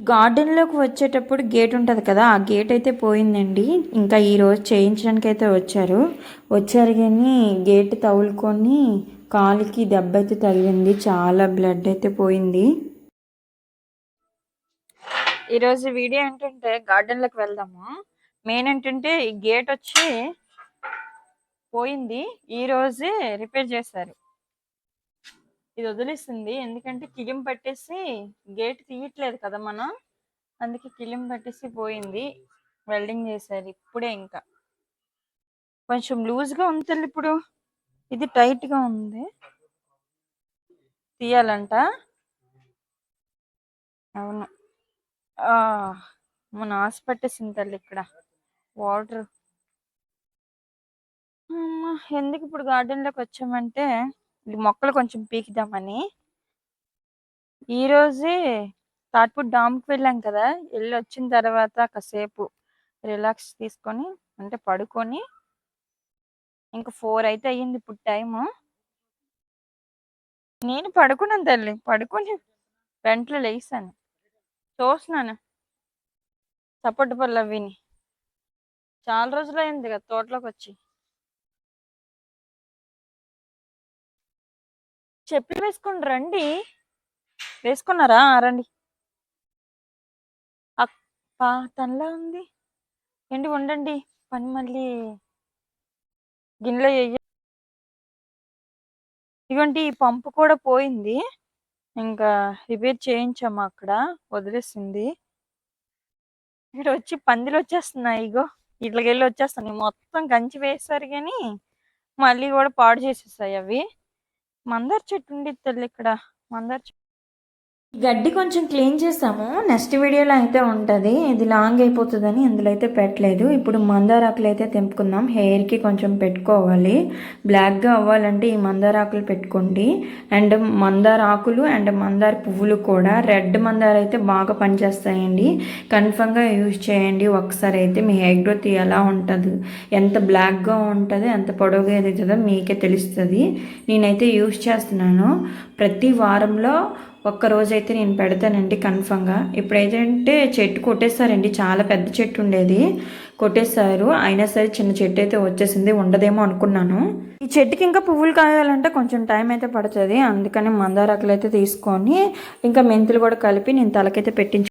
గార్డెన్లోకి వచ్చేటప్పుడు గేట్ ఉంటుంది కదా ఆ గేట్ అయితే పోయిందండి. ఇంకా ఈరోజు చేయించడానికి అయితే వచ్చారు. వచ్చారు కానీ గేట్ తగులుకొని కాలుకి దెబ్బ అయితే తగిలింది చాలా బ్లడ్ అయితే పోయింది. ఈరోజు వీడియో ఏంటంటే గార్డెన్లోకి వెళ్దాము? మెయిన్ ఏంటంటే ఈ గేట్ వచ్చి పోయింది ఈరోజే రిపేర్ చేశారు. ఇది వదిలేసింది. ఎందుకంటే కిలిం పట్టేసి గేట్ తీయట్లేదు కదా మనం. అందుకే కిలిం పట్టేసి పోయింది. వెల్డింగ్ చేశారు ఇప్పుడే ఇంకా. కొంచెం లూజ్గా ఉంది తల్లి ఇప్పుడు. ఇది టైట్గా ఉంది. తీయాలంట. అవును. ఆ మన ఆశ పట్టేసింది తల్లి ఇక్కడ. వాటర్. ఎందుకు ఇప్పుడు గార్డెన్లోకి వచ్చామంటే మొక్కలు కొంచెం పీకిద్దామని ఈ రోజే తాట్పూర్ డామ్కి వెళ్ళాం కదా వెళ్ళి వచ్చిన తర్వాత కాసేపు రిలాక్స్ తీసుకొని అంటే పడుకొని ఇంకా ఫోర్ అయితే అయ్యింది ఇప్పుడు టైము నేను పడుకున్నాను తల్లి పడుకొని వెంటనే లేసాను. చూస్తున్నాను సపోర్ట్ పల్లవిని చాలా రోజులు అయింది కదా తోటలోకి వచ్చి. చెప్పులు వేసుకుని రండి. వేసుకున్నారా? ఆ, రండి. అప్పా తనలా ఉంది. ఏంటి ఉండండి పని మళ్ళీ గిన్నెలో వేయ ఇదిగోండి ఈ పంపు కూడా పోయింది. ఇంకా రిపేర్ చేయించాము అక్కడ. వదిలేసింది. ఇక్కడ వచ్చి పందిలు వచ్చేస్తున్నాయి. ఇగో ఇట్లకెళ్ళి వచ్చేస్తున్నాయి. మొత్తం కంచి వేస్తారు కానీ మళ్ళీ కూడా పాడు చేసేస్తాయి అవి. మందార చెట్టు ఉండి తల్లి ఇక్కడ. మందార చెట్టు గడ్డి కొంచెం క్లీన్ చేసాము. నెక్స్ట్ వీడియోలో అయితే ఉంటుంది. ఇది లాంగ్ అయిపోతుందని ఇందులో అయితే పెట్టలేదు. ఇప్పుడు మందారాకులు అయితే తెంపుకుందాం. హెయిర్కి కొంచెం పెట్టుకోవాలి. బ్లాక్గా అవ్వాలంటే ఈ మందారాకులు పెట్టుకోండి. అండ్ మందార ఆకులు అండ్ మందార పువ్వులు కూడా రెడ్ మందార అయితే బాగా పనిచేస్తాయండి. కన్ఫర్మ్గా యూజ్ చేయండి. ఒకసారి అయితే మీ హెయిర్ గ్రోత్ ఎలా ఉంటుంది? ఎంత బ్లాక్గా ఉంటుందో? ఎంత పొడవుగా ఎదుగుతుందో మీకే తెలుస్తుంది. నేనైతే యూజ్ చేస్తున్నాను. ప్రతి వారంలో ఒక్క రోజైతే నేను పెడతానండి కన్ఫామ్గా. ఇప్పుడైతే చెట్టు కొట్టేశారండి చాలా పెద్ద చెట్టు ఉండేది. కొట్టేశారు. అయినా సరే చిన్న చెట్టు అయితే వచ్చేసింది. ఉండదేమో అనుకున్నాను. ఈ చెట్టుకి ఇంకా పువ్వులు కాయాలంటే కొంచెం టైం అయితే పడుతుంది. అందుకని మందారాకులు అయితే తీసుకొని ఇంకా మెంతులు కూడా కలిపి నేను తలకైతే పెట్టించు